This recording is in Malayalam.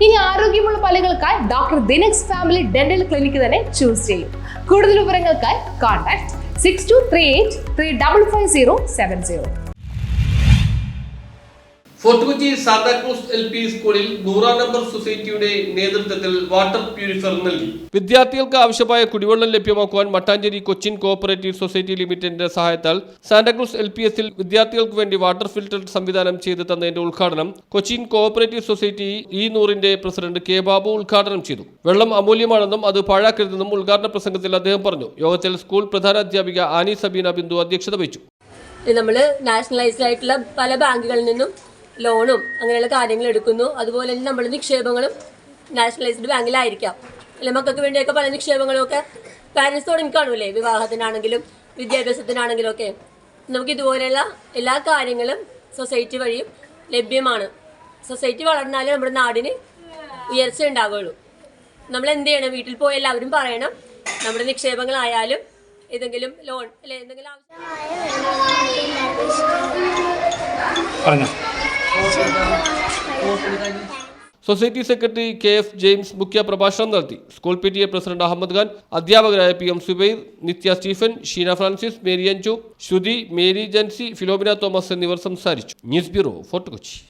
ഇനി ആരോഗ്യമുള്ള പല്ലുകൾക്കായി ഡോക്ടർ ദിനക്സ് ഫാമിലി ഡെന്റൽ ക്ലിനിക്ക് തന്നെ ചൂസ് ചെയ്യും. കൂടുതൽ വിവരങ്ങൾക്കായി contact six two three eight three double five zero seven zero Fort Kochi Santa Cruz L P സ്കൂളിൽ നൂറാം നമ്പർ സൊസൈറ്റിയുടെ നേതൃത്വത്തിൽ വാട്ടർ പ്യൂരിഫയർ നൽകി. വിദ്യാർത്ഥികൾക്ക് ആവശ്യമായ കുടിവെള്ളം ലഭ്യമാക്കുവാൻ മട്ടാഞ്ചേരി കൊച്ചിൻ കോഓപ്പറേറ്റീവ് സൊസൈറ്റി ലിമിറ്റഡിന്റെ സഹായത്താൽ സാന്താക്രൂസ് എൽ പി എസിൽ വിദ്യാർത്ഥികൾക്ക് വേണ്ടി വാട്ടർ ഫിൽട്ടർ സംവിധാനം ചെയ്ത് തന്നതിന്റെ ഉദ്ഘാടനം കൊച്ചിൻ കോഓപ്പറേറ്റീവ് സൊസൈറ്റി ഇ നൂറിന്റെ പ്രസിഡന്റ് കെ ബാബു ഉദ്ഘാടനം ചെയ്തു. വെള്ളം അമൂല്യമാണെന്നും അത് പാഴാക്കരുതെന്നും ഉദ്ഘാടന പ്രസംഗത്തിൽ അദ്ദേഹം പറഞ്ഞു. യോഗത്തിൽ സ്കൂൾ പ്രധാനാധ്യാപിക ആനി സബീന ബിന്ദു അധ്യക്ഷത വഹിച്ചു. നമ്മൾ നാഷണലൈസ്ഡ് ആയിട്ടുള്ള പല ബാങ്കുകളിൽ നിന്നും ലോണും അങ്ങനെയുള്ള കാര്യങ്ങൾ എടുക്കുന്നു. അതുപോലെ തന്നെ നമ്മുടെ നിക്ഷേപങ്ങളും നാഷണലൈസ്ഡ് ബാങ്കിലായിരിക്കാം. അല്ലെ? മക്കൾക്ക് വേണ്ടിയൊക്കെ പല നിക്ഷേപങ്ങളും ഒക്കെ പാരൻസ് കാണൂലേ വിവാഹത്തിനാണെങ്കിലും വിദ്യാഭ്യാസത്തിനാണെങ്കിലും ഒക്കെ. നമുക്ക് ഇതുപോലെയുള്ള എല്ലാ കാര്യങ്ങളും സൊസൈറ്റി വഴിയും ലഭ്യമാണ്. സൊസൈറ്റി വളർന്നാലേ നമ്മുടെ നാടിന് ഉയർച്ച ഉണ്ടാവുകയുള്ളൂ. നമ്മൾ എന്ത് ചെയ്യണം? വീട്ടിൽ പോയി എല്ലാവരും പറയണം. നമ്മുടെ നിക്ഷേപങ്ങളായാലും ഏതെങ്കിലും ലോൺ അല്ലെ? എന്തെങ്കിലും ആവശ്യം society secretary K F James മുഖ്യ പ്രഭാഷണം നടത്തി school P T A president Ahmed Khan അധ്യാപകരായ P M Subair Nithya Stephen Sheena Francis Mary Anju Shruthi Mary Jency Philomina Thomas എന്നിവർ സംസാരിച്ചു ന്യൂസ് ബ്യൂറോ ഫോർട്ട് കൊച്ചി